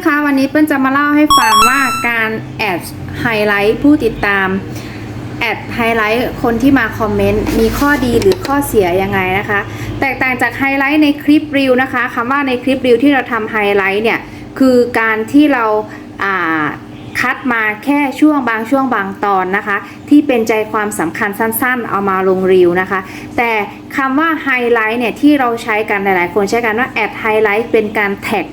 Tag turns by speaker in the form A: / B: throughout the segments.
A: อนๆคะ วันนี้เปิ้ลจะมาเล่าให้ฟังว่าการแอดไฮไลท์ผู้ติดตามแอดไฮไลท์คนที่มาคอมเมนต์มีข้อดีหรือข้อเสียยังไงนะคะ แตกต่างจากไฮไลท์ในคลิปรีวนะคะคำว่าในคลิปรีวที่เราทำไฮไลท์เนี่ยคือการที่เราอ่า คัดมาแค่ช่วงบางช่วงบางตอนนะคะ ที่เป็นใจความสำคัญสั้นๆ เอามาลงรีวนะคะ แต่คำว่าไฮไลท์เนี่ยที่เราใช้กันหลายๆ คนใช้กันว่าแอดไฮไลท์เป็นการแท็ก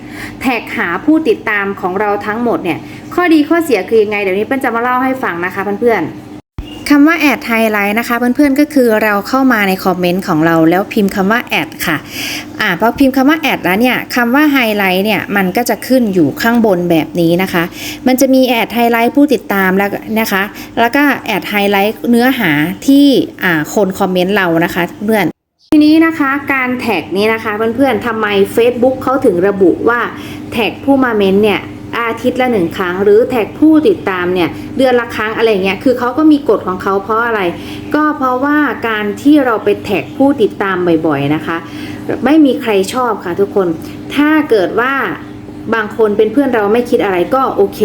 A: แท็กหาผู้ติดตามของเราทั้งหมดเนี่ยข้อดีข้อเสียคือยังไงเดี๋ยวนี้เปิ้ลจะมาเล่าให้ฟังนะคะเพื่อนๆ คำว่าแอดไฮไลท์นะคะเพื่อนๆก็คือเราเข้ามาในคอมเมนต์ของเราแล้วพิมพ์คำว่าแอดค่ะอ่าพอพิมพ์คำว่าแอดแล้วเนี่ยคำว่าไฮไลท์เนี่ยมันก็จะขึ้นอยู่ข้างบนแบบนี้นะคะ มันจะมีแอดไฮไลท์ผู้ติดตามแล้วนะคะ แล้วก็แอดไฮไลท์เนื้อหาที่อ่าคนคอมเมนต์เรานะคะเพื่อนทีนี้นะคะการแท็กนี้นะคะเพื่อนๆทำไม Facebook เขาถึงระบุว่าแท็กผู้มาเมนเนี่ย อาทิตย์ละหนึ่งครั้ง หรือแท็กผู้ติดตามเนี่ยเดือนละครั้งอะไรเงี้ยคือเขาก็มีกฎของเขาเพราะอะไร ก็เพราะว่าการที่เราไปแท็กผู้ติดตามบ่อยๆนะคะ ไม่มีใครชอบค่ะทุกคน ถ้าเกิดว่า บางคนเป็นเพื่อนเราไม่คิดอะไรก็โอเค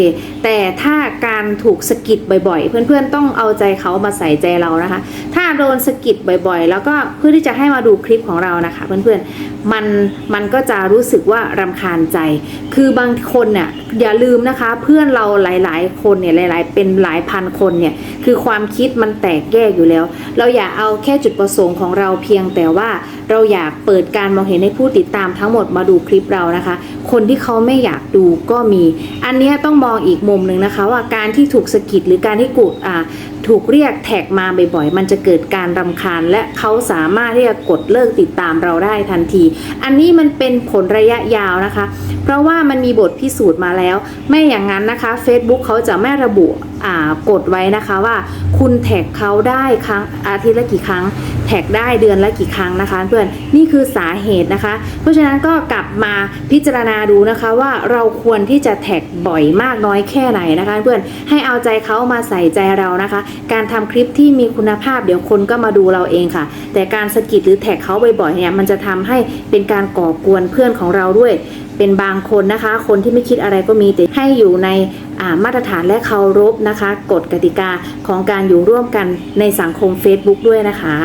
A: แต่ถ้าการถูกสะกิดบ่อยๆ เพื่อนๆต้องเอาใจเขามาใส่ใจเรานะคะ ถ้าโดนสะกิดบ่อยๆ แล้วก็เพื่อที่จะให้มาดูคลิปของเรานะคะเพื่อนๆมันมันก็จะรู้สึกว่ารำคาญใจ คือบางคนเนี่ยอย่าลืมนะคะ เพื่อนเราหลายๆ คนเนี่ยหลาย ๆ เป็นหลายพันคนเนี่ยคือความคิดมันแตกแยกอยู่แล้ว เราอย่าเอาแค่จุดประสงค์ของเราเพียงแต่ว่าเราอยากเปิดการมองเห็นให้ผู้ติดตามทั้งหมดมาดูคลิปเรานะคะ คนที่เขาไม่ไม่อยากดูก็มี อันนี้ต้องมองอีกมุมหนึ่งนะคะว่าการที่ถูกสะกิดหรือการที่กูอ่าถูกเรียกแท็กมาบ่อยๆ มันจะเกิดการรำคาญ และเขาสามารถที่จะกดเลิกติดตามเราได้ทันที อันนี้มันเป็นผลระยะยาวนะคะ เพราะว่ามันมีบทพิสูจน์มาแล้ว ไม่อย่างนั้นนะคะ Facebook เขาจะไม่ระบุกฎไว้นะคะว่าคุณแท็กเขาได้ครั้งอาทิตย์ละกี่ครั้ง แท็กได้เดือนละกี่ครั้งนะคะ เพื่อนนี่คือสาเหตุนะคะ เพราะฉะนั้นก็กลับมาพิจารณาดูนะคะว่าเราควรที่จะแท็กบ่อยมากน้อยแค่ไหนนะคะ เพื่อนให้เอาใจเขามาใส่ใจเรานะคะการทำคลิปที่มีคุณภาพเดี๋ยวคนก็มาดูเราเองค่ะ แต่การสกิดหรือแท็กเขาบ่อยๆเนี่ยมันจะทำให้เป็นการก่อกวนเพื่อนของเราด้วย เป็นบางคนนะคะ คนที่ไม่คิดอะไรก็มีแต่ให้อยู่ในามาตรฐานและเคารพนะคะ กฎกติกาของการอยู่ร่วมกันในสังคม Facebook ด้วยนะคะ